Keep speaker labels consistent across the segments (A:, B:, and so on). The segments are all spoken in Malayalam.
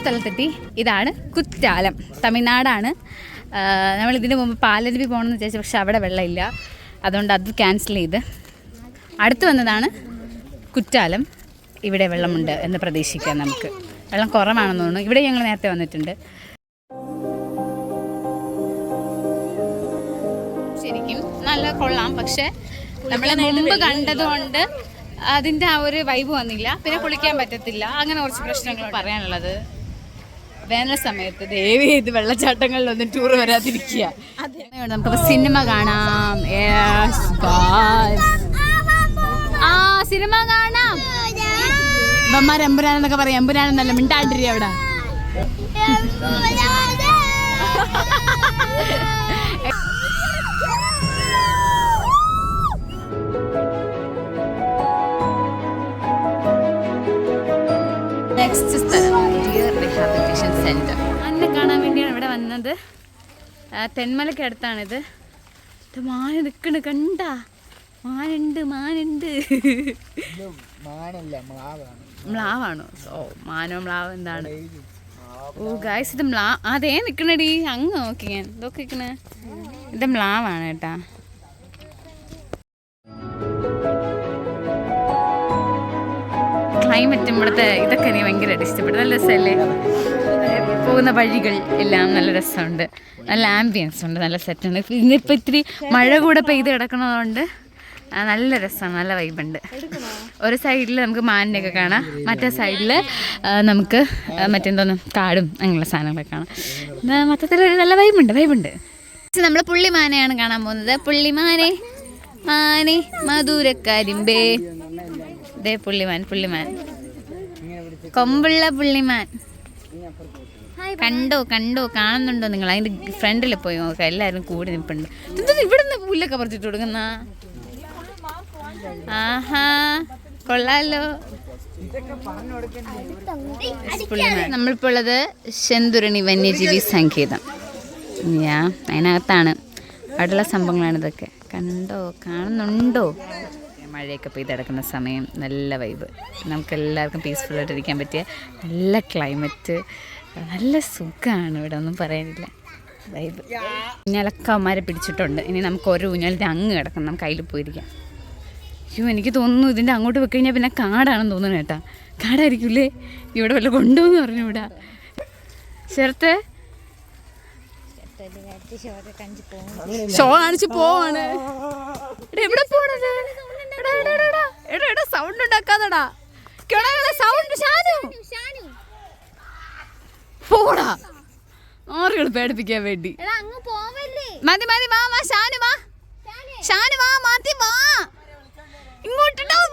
A: സ്ഥലത്തെത്തി. ഇതാണ് കുറ്റാലം. തമിഴ്നാടാണ്. നമ്മൾ ഇതിന് മുമ്പ് പാലരുവി പോകണമെന്ന് വിചാരിച്ചു പക്ഷെ അവിടെ വെള്ളമില്ല. അതുകൊണ്ട് അത് ക്യാൻസൽ ചെയ്ത്. അടുത്ത് വന്നതാണ് കുറ്റാലം. ഇവിടെ വെള്ളമുണ്ട് എന്ന് പ്രതീക്ഷിക്കാം നമുക്ക്. വെള്ളം കുറവാണെന്ന് തോന്നുന്നു. ഇവിടെ ഞങ്ങൾ നേരത്തെ വന്നിട്ടുണ്ട്. ശരിക്കും നല്ല കൊള്ളാം. പക്ഷെ നമ്മൾ മുമ്പ് കണ്ടതുകൊണ്ട് അതിന്റെ ആ ഒരു വൈബ് വന്നില്ല. പിന്നെ കുളിക്കാൻ പറ്റത്തില്ല. അങ്ങനെ കുറച്ച് പ്രശ്നങ്ങൾ പറയാനുള്ളത് വേനൽ സമയത്ത് ദേവി ഇത് വെള്ളച്ചാട്ടങ്ങളിലൊന്നും ടൂർ വരാതിരിക്കുക. നമുക്ക് സിനിമ കാണാം. ആ സിനിമ കാണാം. ബമ്മാർ എമ്പുരാനെന്നൊക്കെ പറയാം. എമ്പുരാനെന്നല്ല മിണ്ടാണ്ടിരി അവിടെ. നെക്സ്റ്റ് സ്ഥലം. സെന്റർ അന്നെ കാണാൻ വേണ്ടിയാണ് ഇവിടെ വന്നത്. തെന്മലയ്ക്ക് അടുത്താണിത്. ഇത് മാന നിൽക്കണ് കണ്ട. മാനുണ്ട് മാനുണ്ട്.
B: മ്ലാവാണ്.
A: മ്ലാവാണോ? ഓ മാനോ മ്ലാവ് എന്താണ്? ഓ ഗായ്സ് ഇത് മ്ലാ അതേ നിൽക്കണടി അങ്ങ് നോക്കി ഞാൻ. ഇതൊക്കെ നിൽക്കണേ ഇത് മ്ലാവാണ് കേട്ടാ. ക്ലൈമറ്റ് ഇവിടുത്തെ ഇതൊക്കെ എനിക്ക് ഭയങ്കരമായിട്ട് ഇഷ്ടപ്പെട്ടു. നല്ല രസമല്ലേ? പോകുന്ന വഴികൾ എല്ലാം നല്ല രസമുണ്ട്. നല്ല ആംബിയൻസ് ഉണ്ട് നല്ല സെറ്റുണ്ട് ഇന്നിപ്പോൾ ഇത്തിരി മഴ കൂടെ പെയ്ത് കിടക്കുന്നതുകൊണ്ട് നല്ല രസമാണ് നല്ല വൈബുണ്ട് ഒരു സൈഡിൽ നമുക്ക് മാനിനെയൊക്കെ കാണാം മറ്റേ സൈഡിൽ നമുക്ക് മറ്റെന്തോന്ന് കാടും അങ്ങനെയുള്ള സാധനങ്ങളൊക്കെ കാണാം. ഒരു നല്ല വൈബുണ്ട് വൈബുണ്ട് നമ്മൾ പുള്ളിമാനെയാണ് കാണാൻ പോകുന്നത്. പുള്ളിമാനെ മാനെ മധുരക്കരിമ്പേ ദേ പുള്ളിമാൻ പുള്ളിമാൻ കൊമ്പുള്ള പുള്ളിമാൻ കണ്ടോ കണ്ടോ കാണുന്നുണ്ടോ നിങ്ങൾ? അതിന്റെ ഫ്രണ്ടിൽ പോയി നോക്കാം എല്ലാവരും കൂടി നിൽപ്പുണ്ട് ഇവിടെ നിന്ന് പുല്ലൊക്കെ പറിച്ചിട്ട് കൊടുക്കുന്ന? ആഹാ കൊള്ളാലോ. നമ്മളിപ്പോ നമ്മളിപ്പോൾ ഉള്ളത് ശെന്തുരണി വന്യജീവി സംഗീതം യാ അതിനകത്താണ്. അവിടെയുള്ള സംഭവങ്ങളാണ് ഇതൊക്കെ. കണ്ടോ കാണുന്നുണ്ടോ? മഴയൊക്കെ പെയ്ത് കിടക്കുന്ന സമയം നല്ല വൈബ് നമുക്ക് എല്ലാവർക്കും പീസ്ഫുൾ ഇരിക്കാൻ പറ്റിയ നല്ല ക്ലൈമറ്റ് നല്ല സുഖമാണ് ഇവിടെ ഒന്നും പറയാനില്ല. വൈബ് ഊഞ്ഞാലൊക്കെ അവന്മാരെ പിടിച്ചിട്ടുണ്ട്. ഇനി നമുക്ക് ഒരു ഊഞ്ഞാലിന്റെ അങ്ങ് കിടക്കണം നമുക്ക് അതിൽ പോയിരിക്കാം. അയ്യോ എനിക്ക് തോന്നുന്നു ഇതിന്റെ അങ്ങോട്ട് പോയി കഴിഞ്ഞാൽ പിന്നെ കാടാണെന്ന് തോന്നുന്നു കേട്ടാ. കാടായിരിക്കില്ലേ? ഇവിടെ വല്ല കൊണ്ടുപോകുന്നു പറഞ്ഞു ഇവിടെ. ചേർത്ത് ഷോ കാണിച്ച് പോവാണ്. എവിടെ പോണത്? സൗണ്ട് കിണറിലെ സൗണ്ട് ഷാനു. പോടാ. ആറുകൾ പേടിപ്പിക്കാൻ വേണ്ടി. മതി മതി വാ വാ ഷാനു വാ. ഷാനു. വാ മാറ്റി വാ.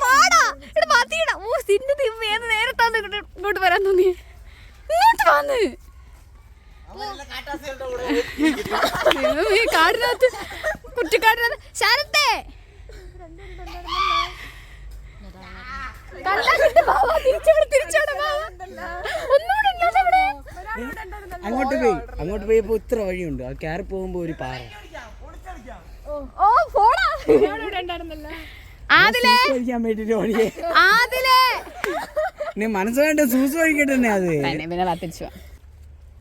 A: വാടാ. ഓ ഏത് നേരത്താന്ന് ഇങ്ങോട്ട് ഇങ്ങോട്ട് വരാൻ തോന്നി ഇങ്ങോട്ട് വന്ന്. കാടിനകത്ത് കുറ്റിക്കാടിനകത്ത്. ശരത്തെ. കിട്ടും, വാ, വാ, തിരിച്ചവിടെ, തിരിച്ചവിടെ, വാ, വാ. ഒന്നുകൂടെ ഉണ്ടല്ലോ അവിടെ.
B: അങ്ങോട്ട് പോയി അങ്ങോട്ട് പോയപ്പോ ഇത്ര വഴിയുണ്ട്. ആ കയറി പോകുമ്പോ ഒരു പാറ.
A: ഓ ആദിലേ.
B: കഴിക്കാൻ വേണ്ടിട്ട് വഴിയെ
A: ആദിലേ.
B: നീ മനസ്സിലായിട്ട് സൂസ് കഴിക്കട്ടെ തന്നെ അത്.
A: പിന്നെ പിന്നെ വാ, തിരിച്ചു വാ.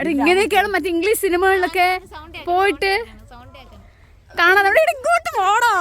A: എടാ ഇങ്ങനെയൊക്കെയാണ് മറ്റേ ഇംഗ്ലീഷ് സിനിമകളിലൊക്കെ പോയിട്ട് കാണാൻ. ഇങ്ങോട്ട് പോടാ.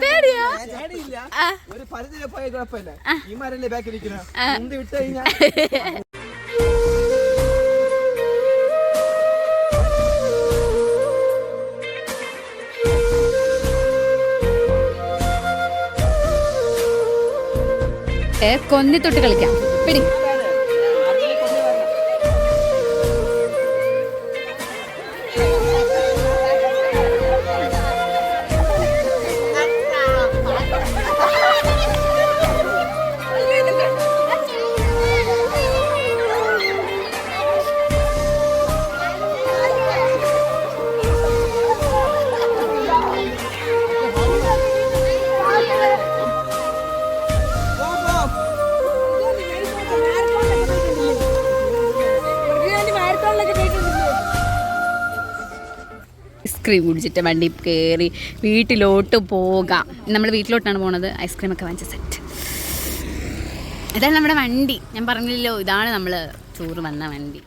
A: പേടിയാ? ആ.
B: ഒരു പരിധിയിലെ പോയ കുഴപ്പമില്ല. ഈ മരല്ലേ ബാക്കി ഇരിക്കുന്ന? മുന്തി വിട്ട് കഴിഞ്ഞാൽ
A: ഏ, കൊന്നി തൊട്ട് കളിക്കാം. പിടി. ഐസ്ക്രീം കുടിച്ചിട്ട് വണ്ടി കയറി വീട്ടിലോട്ട് പോകാം. നമ്മൾ വീട്ടിലോട്ടാണ് പോണത്. ഐസ്ക്രീം ഒക്കെ വാങ്ങിച്ച സെറ്റ് ഇതാണ് നമ്മുടെ വണ്ടി. ഞാൻ പറഞ്ഞില്ലല്ലോ ഇതാണ് നമ്മൾ ടൂർ വന്ന വണ്ടി.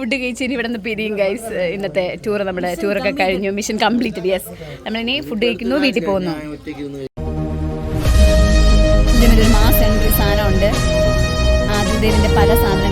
A: ഫുഡ് കഴിച്ച് ഇനി ഇവിടെ നിന്ന് പിരിയും ഗൈസ് ഇന്നത്തെ ടൂർ നമ്മുടെ ടൂറൊക്കെ കഴിഞ്ഞു. മിഷൻ കംപ്ലീറ്റഡ് യെസ് നമ്മളിനി ഫുഡ് കഴിക്കുന്നു വീട്ടിൽ പോകുന്നു. ഇതിനൊരു മാസ് എൻട്രി സാധനമുണ്ട്. ആദ്യദേവിന്റെ പല സാധനങ്ങളും